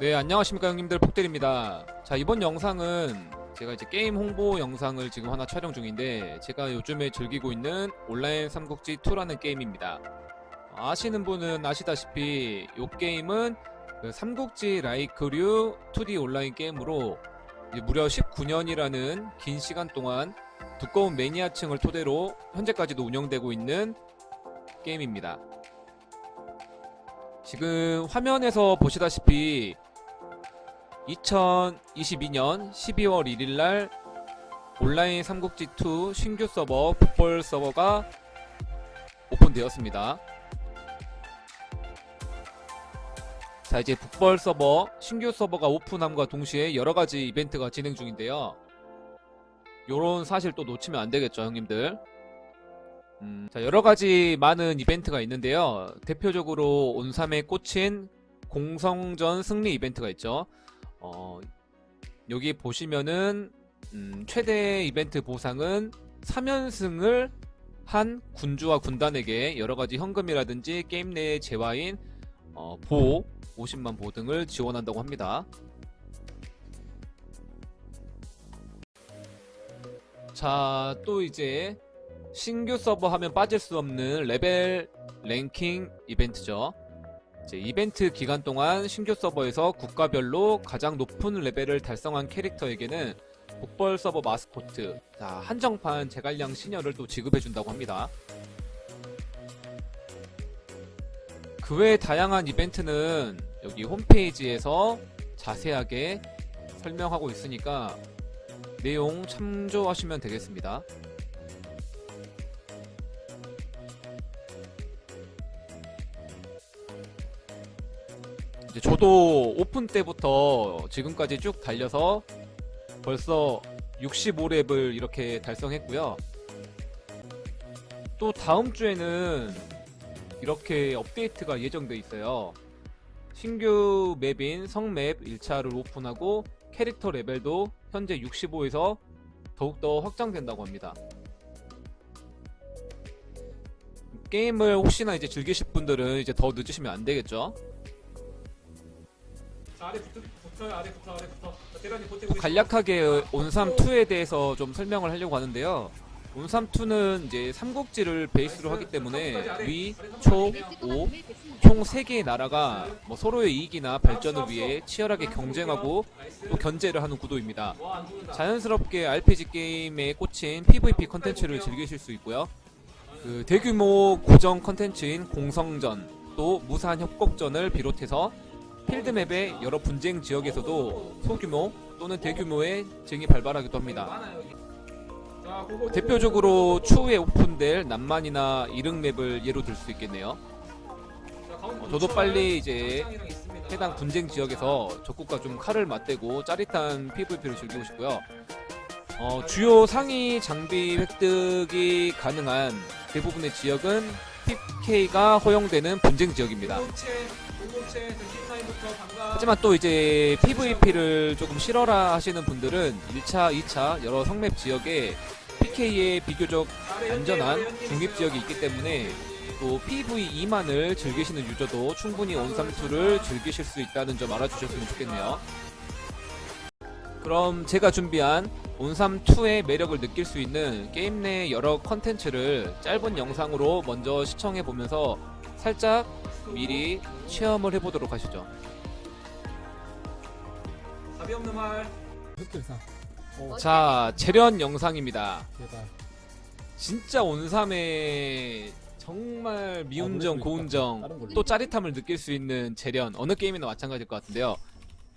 네, 안녕하십니까 형님들 폭들입니다. 자, 이번 영상은 제가 이제 게임 홍보 영상을 지금 하나 촬영 중인데 제가 요즘에 즐기고 있는 온라인 삼국지 2라는 게임입니다. 어, 아시는 분은 아시다시피 이 게임은 그 삼국지 라이크류 2D 온라인 게임으로 무려 19년이라는 긴 시간 동안 두꺼운 매니아층을 토대로 현재까지도 운영되고 있는 게임입니다. 지금 화면에서 보시다시피 2022년 12월 1일 날 온라인 삼국지2 신규 서버 북벌 서버가 오픈되었습니다. 자, 이제 북벌 서버 신규 서버가 오픈함과 동시에 여러 가지 이벤트가 진행 중인데요. 요런 사실 또 놓치면 안 되겠죠, 형님들. 음, 자, 여러 가지 많은 이벤트가 있는데요. 대표적으로 온삼에 꽂힌 공성전 승리 이벤트가 있죠. 어, 여기 보시면은 음, 최대 이벤트 보상은 3연승을 한 군주와 군단에게 여러 가지 현금이라든지 게임 내의 재화인 어, 보 50만 보 등을 지원한다고 합니다. 자, 또 이제 신규 서버 하면 빠질 수 없는 레벨 랭킹 이벤트죠. 이제 이벤트 기간 동안 신규 서버에서 국가별로 가장 높은 레벨을 달성한 캐릭터에게는 복벌 서버 마스코트, 자, 한정판 제갈량 신혈을 또 지급해준다고 합니다. 그 외 다양한 이벤트는 여기 홈페이지에서 자세하게 설명하고 있으니까 내용 참조하시면 되겠습니다. 이제 저도 오픈 때부터 지금까지 쭉 달려서 벌써 65렙을 이렇게 달성했고요. 또 다음 주에는 이렇게 업데이트가 예정돼 있어요. 신규 맵인 성맵 1차를 오픈하고 캐릭터 레벨도 현재 65에서 더욱더 확장된다고 합니다. 게임을 혹시나 이제 즐기실 분들은 이제 더 늦으시면 안 되겠죠. 자, 아래 붙어, 붙어요, 아래부터, 아래부터. 자, 대란이 버티고 있어. 간략하게 온삼2에 대해서 좀 설명을 하려고 하는데요. 온삼2는 이제 삼국지를 베이스로 하기 때문에 위, 초, 오, 총 3개의 나라가 뭐 서로의 이익이나 발전을 위해 치열하게 경쟁하고 또 견제를 하는 구도입니다. 자연스럽게 RPG 게임에 꽂힌 PVP 컨텐츠를 즐기실 수 있고요. 그 대규모 고정 컨텐츠인 공성전, 또 무사한 협곡전을 비롯해서 필드맵의 여러 분쟁 지역에서도 소규모 또는 대규모의 쟁이 발발하기도 합니다. 대표적으로 추후에 오픈될 남만이나 이릉맵을 예로 들 수 있겠네요. 어, 저도. 빨리 이제. 해당 분쟁 지역에서 적국과 좀 칼을 맞대고 짜릿한 PVP를 즐기고 싶고요. 어, 주요 상위 장비 획득이 가능한 대부분의 지역은 PK가 허용되는 분쟁 지역입니다. C9부터 반가. 하지만 또 이제 PVP를 조금 싫어라 하시는 분들은 1차, 2차 여러 성맵 지역에 PK의 비교적 안전한 중립 지역이 있기 때문에 또 PVE만을 즐기시는 유저도 충분히 온삼2를 즐기실 수 있다는 점 알아주셨으면 좋겠네요. 그럼 제가 준비한 온삼2의 매력을 느낄 수 있는 게임 내 여러 컨텐츠를 짧은 영상으로 먼저 시청해 보면서 살짝 미리 체험을 해보도록 하시죠. 답이 없는 말. 흑들상 오 자, 재련 영상입니다. 제발 진짜 온삼의 정말 미운정, 아, 고운정, 다른 걸로. 또 짜릿함을 느낄 수 있는 재련 어느 게임이나 마찬가지일 것 같은데요.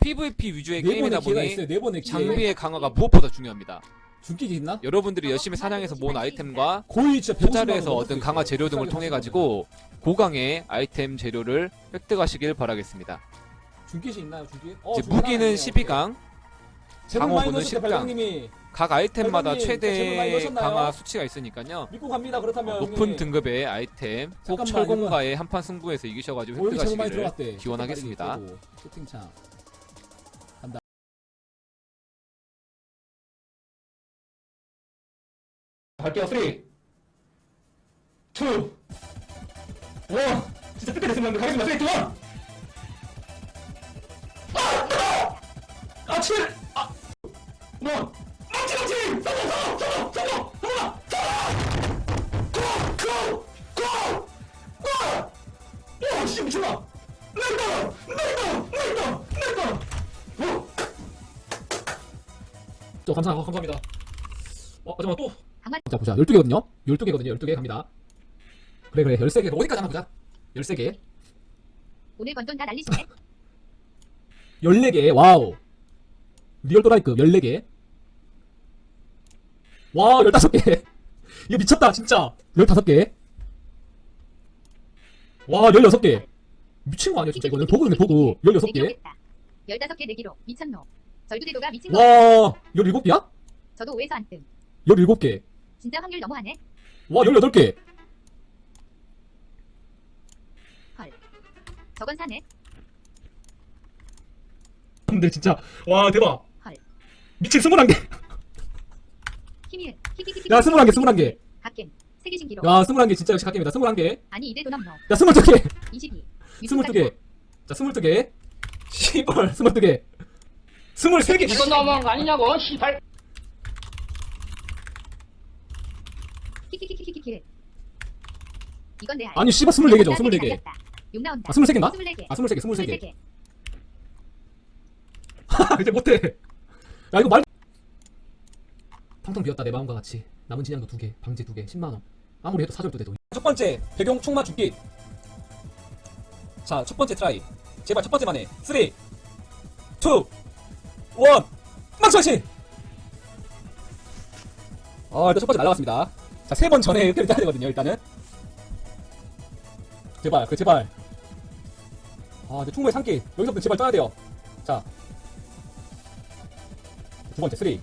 PVP 위주의 네 게임이다 번의 기회가 보니 있어요 네 번의 기회 장비의 강화가 무엇보다 중요합니다. 중기지 있나? 여러분들이 열심히 사냥해서 모은 아이템과 거의 진짜 150만 투자를 해서 원 얻은 강화 수 재료. 등을 통해 가지고 고강의 아이템 재료를 획득하시길 바라겠습니다. 중기지 있나요 중기? 어, 이제 무기는 하나네요. 12강, 재물 강호 많이 보는 넣으셨대 10강. 발령님이 각 아이템마다 최대? 강화 수치가 있으니까요. 믿고 갑니다 그렇다면 높은 형님. 등급의 아이템, 꼭 철공과의 한판 승부에서 이기셔가지고 획득하시기를 기원하겠습니다. 채팅창 갈게요. 3, 2, 1. 진짜 뜯게 됐으면 가겠습니다. 3, 2, 1. 아, 7! 아! 원! 망치, 망치! 성공, 성공, 성공, 성공! 성공아! 성공! 고! 고! 고! 와, 씨, 미쳤나? 냈다! 냈다! 냈다! 냈다! 오! 저 감사, 감사합니다. 어, 잠깐만, 또. 자, 보자. 12개거든요? 12개거든요. 12개 갑니다. 그래, 그래. 13개. 어디까지 하나 보자. 13개. 오늘 건돈 다 날리시네. 14개, 와우. 리얼 또라이급 14개. 와, 15개. 이거 미쳤다, 진짜. 15개. 와, 16개. 미친 거 아니야, 진짜. 이거는 보고네, 보고. 16개. 내기로겠다. 15개 내기로 미쳤노. 절두대도가 미친 거. 와, 17개야? 저도 5에서 안 뜸. 17개. 진짜 확률 너무하네. 와, 18개. 저건 사네. 근데 진짜, 와, 대박. 헐. 미친 21개. 키미은. 키키키키. 야, 21개, 21개. 갓겜. 세계 신기록. 야, 21개 진짜 역시 갓겜이다. 21개. 아니 이대 도 넘노. 야, 22개. 22. 22개. 자, 22개. 씨발, 22개. 23개. 이거 너무한 거 아니냐고, 시발. 이건 내 알. 아니, 씨발, 24개죠, 24개. 6 나온다. 아, 23개인가? 24개. 아, 23개, 23개. 23개. 이제 못해. 야, 이거 말. 텅텅 비었다, 내 마음과 같이. 남은 진양도 두 개, 방제 두 개, 10만 원. 아무리 해도 사절도 돼도. 첫 번째, 배경 총마 죽기. 자, 첫 번째 트라이. 제발 첫 번째만 해. 3, 2, 1, 막차시! 어, 일단 첫 번째 날라갔습니다. 자, 세 번 전에 흡혈을 따야 되거든요, 일단은. 제발, 그, 제발. 아, 근데 충분히 산기. 여기서부터 제발 떠야 돼요. 자. 두 번째, 3, 2, 1.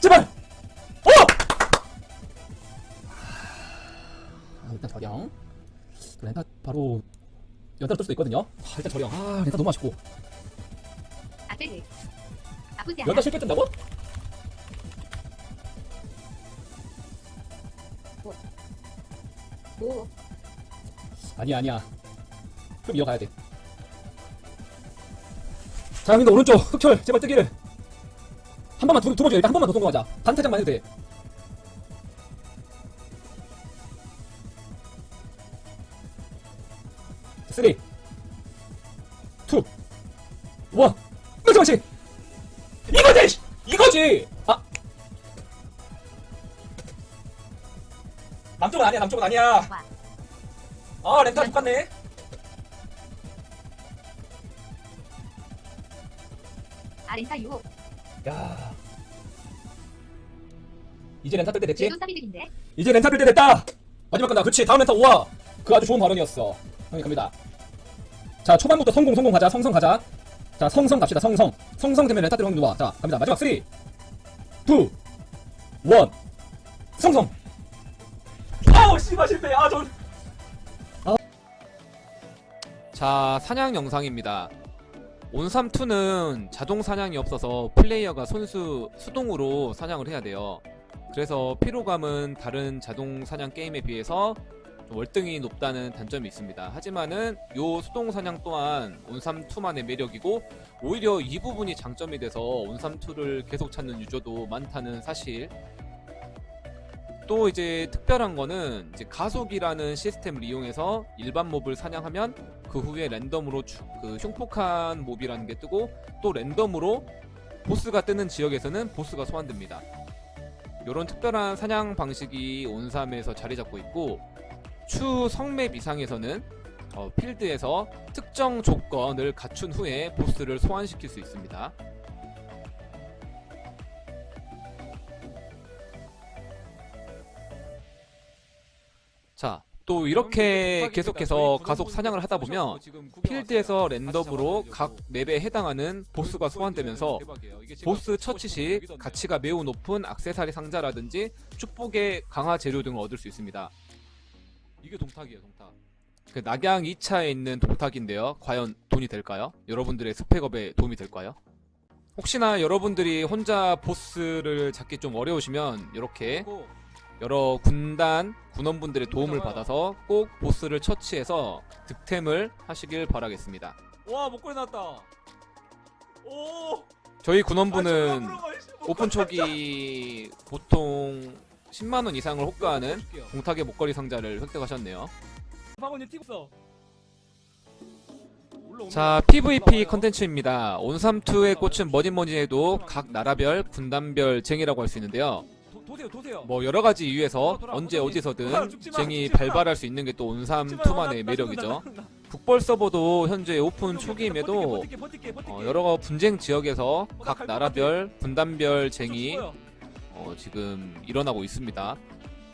제발! 어! 아, 일단 저령. 렌타 바로 연타를 뜰 수도 있거든요. 아, 일단 저령. 아, 렌타 너무 아쉽고. 않아. 연타 쉽게 뜬다고? 오. 아니야, 아니야. 좀 이어가야 돼. 자, 형님들 오른쪽 흑철 제발 뜨기를. 한 번만 두, 두 번째 일단 한 번만 더 성공하자. 단타장만 해도 돼. 남쪽은 아니야, 남쪽은 아니야. 아, 렌탈 똑같네. 아렌타 유혹. 야. 이제 렌탈 뜰때 됐지? 이제 렌탈 뜰때 됐다! 마지막 간다. 그렇지. 다음 렌탈 5와. 그 아주 좋은 발언이었어. 형님 갑니다. 자, 초반부터 성공, 성공 가자. 성성 가자. 자, 성성 갑시다. 성성. 성성 되면 렌탈 들어오는 누가. 자, 갑니다. 마지막 3, 2, 1. 성성. 아우, 씨발 실패. 아, 저. 자, 사냥 영상입니다. 온삼2는 자동 사냥이 없어서 플레이어가 손수 수동으로 사냥을 해야 돼요. 그래서 피로감은 다른 자동 사냥 게임에 비해서 좀 월등히 높다는 단점이 있습니다. 하지만은 요 수동 사냥 또한 온삼2만의 매력이고 오히려 이 부분이 장점이 돼서 온삼2를 계속 찾는 유저도 많다는 사실. 또 이제 특별한 거는 이제 가속이라는 시스템을 이용해서 일반 몹을 사냥하면 그 후에 랜덤으로 추- 그 흉폭한 몹이라는 게 뜨고 또 랜덤으로 보스가 뜨는 지역에서는 보스가 소환됩니다. 이런 특별한 사냥 방식이 온삼에서 자리 잡고 있고 추 성맵 이상에서는 어, 필드에서 특정 조건을 갖춘 후에 보스를 소환시킬 수 있습니다. 또 이렇게 계속해서 가속 사냥을 하다 보면 필드에서 랜덤으로 각 맵에 해당하는 보스가 소환되면서 보스 처치 시 가치가 매우 높은 악세사리 상자라든지 축복의 강화 재료 등을 얻을 수 있습니다. 이게 동탁이에요, 동탁. 그 낙양 2차에 있는 동탁인데요. 과연 돈이 될까요? 여러분들의 스펙업에 도움이 될까요? 혹시나 여러분들이 혼자 보스를 잡기 좀 어려우시면 이렇게 여러 군단 군원분들의 도움을 받아서 꼭 보스를 처치해서 득템을 하시길 바라겠습니다. 와 목걸이 나왔다. 오. 저희 아, 군원부는 목걸이 오픈 초기 보통 10만 원 이상을 호가하는 줄게요. 공탁의 목걸이 상자를 튀고. 올라옵니다. 자, PVP. 컨텐츠입니다. 온삼2의 꽃은 뭐니 뭐니 해도 각 나라별, 군단별 쟁이라고 할 수 있는데요. 도, 도세요 도세요. 뭐 여러 가지 이유에서 언제 어디서든 쟁이. 발발할 수 있는 게 또 온삼2만의 매력이죠. 북벌 서버도 현재 오픈 초기임에도 어, 여러 분쟁 지역에서 각 나라별, 분단별 쟁이 어, 지금 일어나고 있습니다.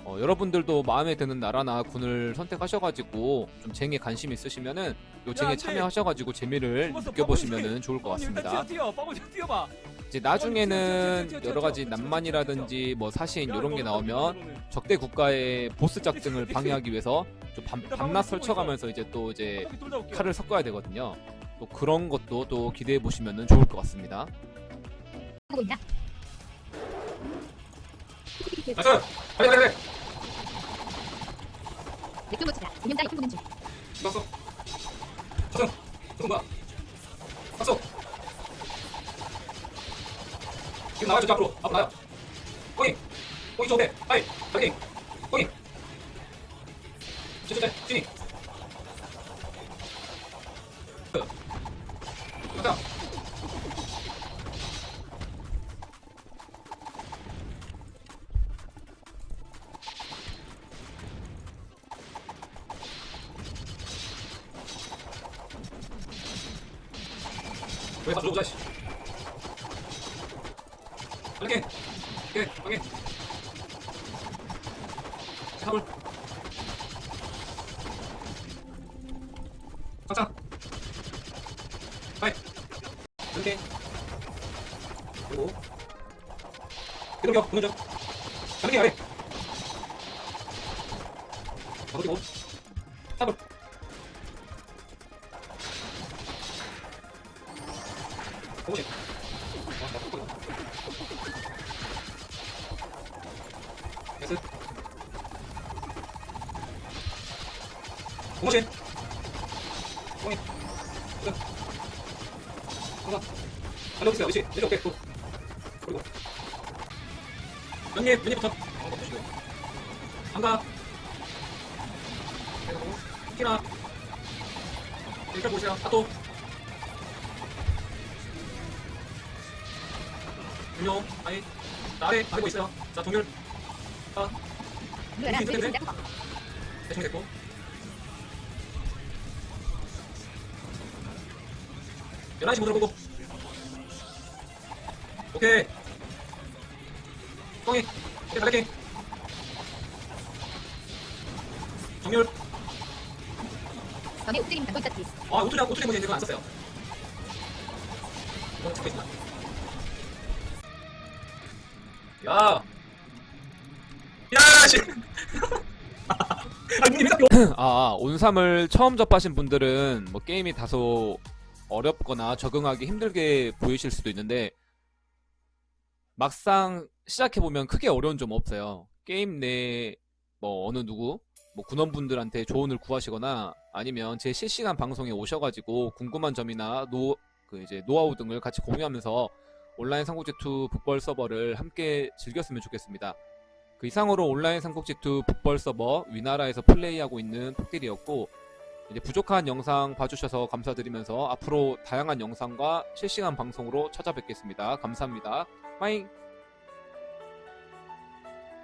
어, 여러분들도 마음에 드는 나라나 군을 선택하셔가지고 좀 쟁에 관심 있으시면은 요 쟁에. 참여하셔가지고 재미를 느껴보시면은 좋을 것 같습니다. 뛰어 뛰어 빠고 뛰어 봐. 이제 나중에는 여러 가지 난만이라든지 뭐 사신 이런 게 나오면 적대 국가의 보스 작등을 방해하기 위해서 좀 밤, 밤낮 설쳐가면서 이제 또 이제 칼을 섞어야 되거든요. 또 그런 것도 또 기대해 보시면은 좋을 것 같습니다. 하고 있나? 나이스! 빨리 빨리 빨리! 맥주 고치다. 공연 따위 보는 중. 죽었어. 사성! 사성 뭐야? 사성! 지금 나와요, 저쪽 앞으로. 앞으로 나요. 꼬잉! 꼬잉 좀 돼. 하이! 파이팅! 꼬잉! 찌찌찌! 찌니! 사물! 상상! 하이! 이렇게 그리고. 중 빨리 깨 아래. 어디고 사물 오시 나이스 오 시 오이. 끝 하나 달려보세요 미시 내려 오케이. 또 그리고. 연잎 연잎부터 한가 그리고 키나. 일단 보세요. 아또 윤용 아니 나 아래 아래 뭐 있어요. 자 동률 아 누가라. 이렇게 맥주 됐네? 고치다. 대충 됐고 열한 시 모드로 보고. 오케이. 똥이. 오케이 달래기 정률. 전에 옥드림 담고 있다. 디스. 아 우투장 우투장 문제 이거 안 썼어요. 이건 찍고 있다. 야. 야씨. 아 눈이 왜 닦여 아, 온삼을 처음 접하신 분들은 뭐 게임이 다소 어렵거나 적응하기 힘들게 보이실 수도 있는데 막상 시작해보면 크게 어려운 점 없어요. 게임 내 뭐 어느 누구 뭐 군원분들한테 조언을 구하시거나 아니면 제 실시간 방송에 오셔가지고 궁금한 점이나 노 그 이제 노하우 등을 같이 공유하면서 온라인 삼국지2 북벌 서버를 함께 즐겼으면 좋겠습니다. 그 이상으로 온라인 삼국지2 북벌 서버 위나라에서 플레이하고 있는 폭딜이었고 이제 부족한 영상 봐주셔서 감사드리면서 앞으로 다양한 영상과 실시간 방송으로 찾아뵙겠습니다. 감사합니다. 빠잉!